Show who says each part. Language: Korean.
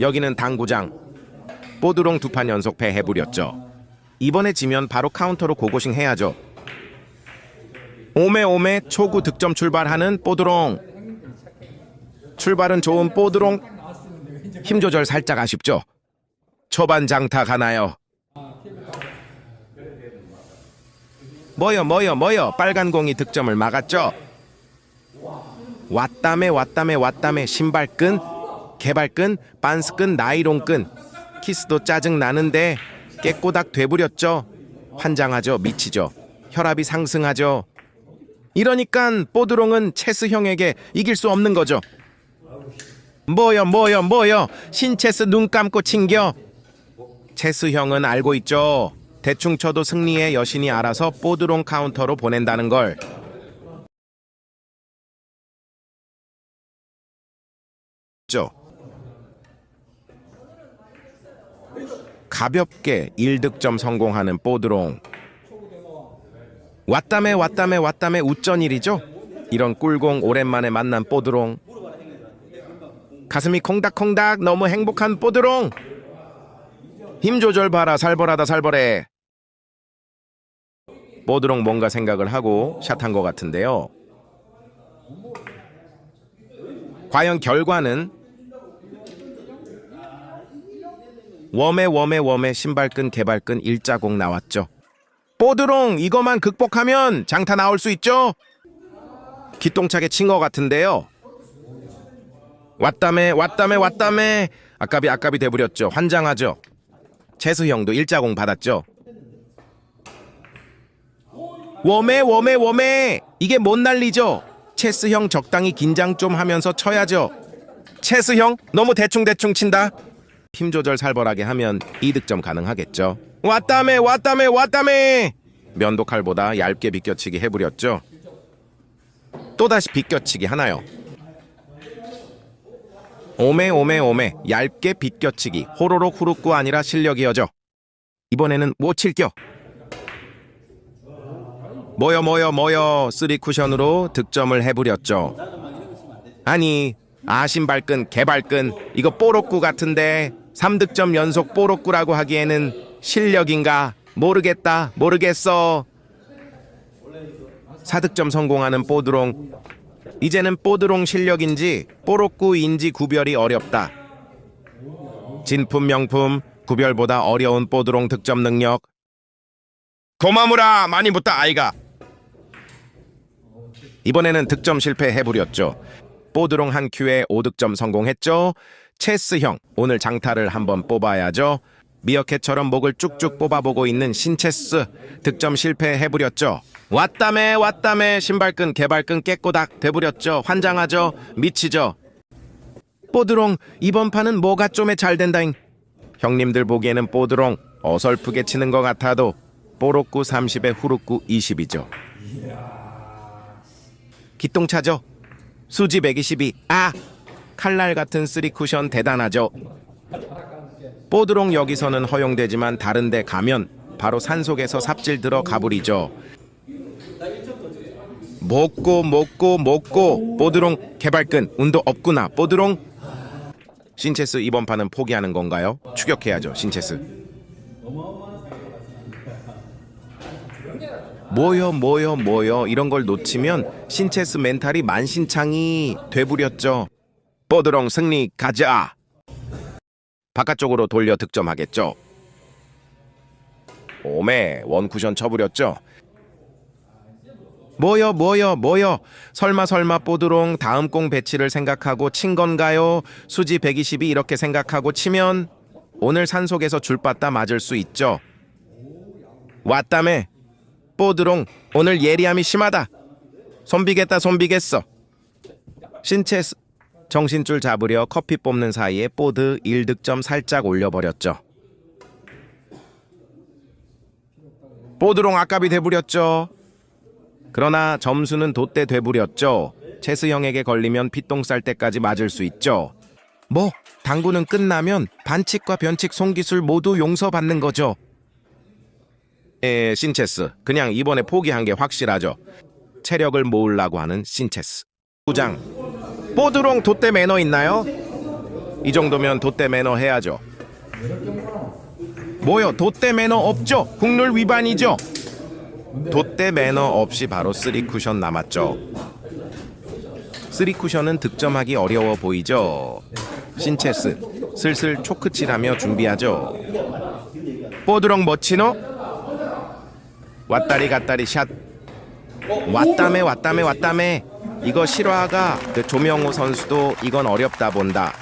Speaker 1: 여기는 당구장. 뽀드롱 두 판 연속 패해부렸죠. 이번에 지면 바로 카운터로 고고싱 해야죠. 오메 오메 초구 득점 출발하는 뽀드롱. 출발은 좋은 뽀드롱. 힘 조절 살짝 아쉽죠. 초반 장타 가나요? 뭐여 뭐여 뭐여 빨간 공이 득점을 막았죠. 왔다메 왔다메 왔다메 신발끈 개발끈 빤스끈 나이론끈 키스도 짜증 나는데 깨꼬닥 되부렸죠. 환장하죠 미치죠. 혈압이 상승하죠. 이러니깐 뽀드롱은 체스 형에게 이길 수 없는 거죠. 뭐여 뭐여 뭐여 신체스 눈 감고 챙겨 체스 형은 알고 있죠. 대충 쳐도 승리의 여신이 알아서 뽀드롱 카운터로 보낸다는 걸. 죠. 가볍게 1득점 성공하는 뽀드롱. 왔다메 왔다메 왔다메 우전일이죠. 이런 꿀공 오랜만에 만난 뽀드롱. 가슴이 콩닥콩닥 너무 행복한 뽀드롱. 힘 조절 봐라 살벌하다 살벌해. 뽀드롱 뭔가 생각을 하고 샷한 것 같은데요. 과연 결과는 웜에 웜에 웜에 신발끈 개발끈 일자공 나왔죠. 뽀드롱 이거만 극복하면 장타 나올 수 있죠? 기똥차게 친 것 같은데요. 왔다메 왔다메 왔다메 아깝이 아깝이 돼버렸죠. 환장하죠. 채수 형도 일자공 받았죠. 웜에 웜에 웜에 이게 뭔 난리죠? 체스 형 적당히 긴장 좀 하면서 쳐야죠. 체스 형 너무 대충 대충 친다. 힘 조절 살벌하게 하면 이득점 가능하겠죠. 왔다메 왔다메 왔다메 면도 칼보다 얇게 비껴치기 해부렸죠. 또다시 비껴치기 하나요. 오메 오메 오메 얇게 비껴치기 호로록 후루꾸 아니라 실력이어죠. 이번에는 못 칠겨. 모여 모여 모여 쓰리 쿠션으로 득점을 해부렸죠. 아니 아신발끈 개발끈 이거 뽀록구 같은데 3득점 연속 뽀록구라고 하기에는 실력인가? 모르겠다. 모르겠어. 4득점 성공하는 뽀드롱. 이제는 뽀드롱 실력인지 뽀록구인지 구별이 어렵다. 진품 명품 구별보다 어려운 뽀드롱 득점 능력. 고마무라 많이 붙다 아이가. 이번에는 득점 실패해부렸죠. 뽀드롱 한 큐에 5득점 성공했죠. 체스형 오늘 장타를 한번 뽑아야죠. 미어캣처럼 목을 쭉쭉 뽑아보고 있는 신체스 득점 실패해부렸죠. 왔다메 왔다메 신발끈 개발끈 깨꼬닥 돼부렸죠. 환장하죠. 미치죠. 뽀드롱 이번 판은 뭐가 좀에 잘 된다잉. 형님들 보기에는 뽀드롱 어설프게 치는 것 같아도 뽀록구 30에 후루꾸 20이죠. 기똥차죠. 수지 122. 아! 칼날 같은 쓰리 쿠션 대단하죠. 뽀드롱 여기서는 허용되지만 다른 데 가면 바로 산속에서 삽질 들어 가불이죠. 먹고 먹고 먹고 뽀드롱 개발끈 운도 없구나 뽀드롱 신체스 이번 판은 포기하는 건가요? 추격해야죠 신체스 뭐여 뭐여 뭐여 이런 걸 놓치면 신체스 멘탈이 만신창이 돼부렸죠. 뽀드롱 승리 가자. 바깥쪽으로 돌려 득점하겠죠. 오메 원쿠션 쳐부렸죠. 뭐여 뭐여 뭐여 설마 설마 뽀드롱 다음 공 배치를 생각하고 친 건가요? 수지 120이 이렇게 생각하고 치면 오늘 산속에서 줄바따 맞을 수 있죠. 왔다매 뽀드롱 오늘 예리함이 심하다. 손비겠다 손비겠어. 신체 스 정신줄 잡으려 커피 뽑는 사이에 뽀드 1득점 살짝 올려버렸죠. 뽀드롱 아깝이 돼부렸죠. 그러나 점수는 돛대 돼부렸죠. 체스 형에게 걸리면 피똥 쌀 때까지 맞을 수 있죠. 뭐 당구는 끝나면 반칙과 변칙 송기술 모두 용서받는 거죠. 에, 신체스. 그냥 이번에 포기한 게 확실하죠. 체력을 모으려고 하는 신체스. 부장. 뽀드롱 돛대 매너 있나요? 이 정도면 돛대 매너 해야죠. 뭐요? 돛대 매너 없죠? 국룰 위반이죠? 돛대 매너 없이 바로 쓰리 쿠션 남았죠. 쓰리 쿠션은 득점하기 어려워 보이죠. 신체스 슬슬 초크칠하며 준비하죠. 뽀드렁 멋지노? 왔다리 갔다리 샷. 왔다매 왔다매 왔다매. 이거 실화가 그 조명호 선수도 이건 어렵다 본다.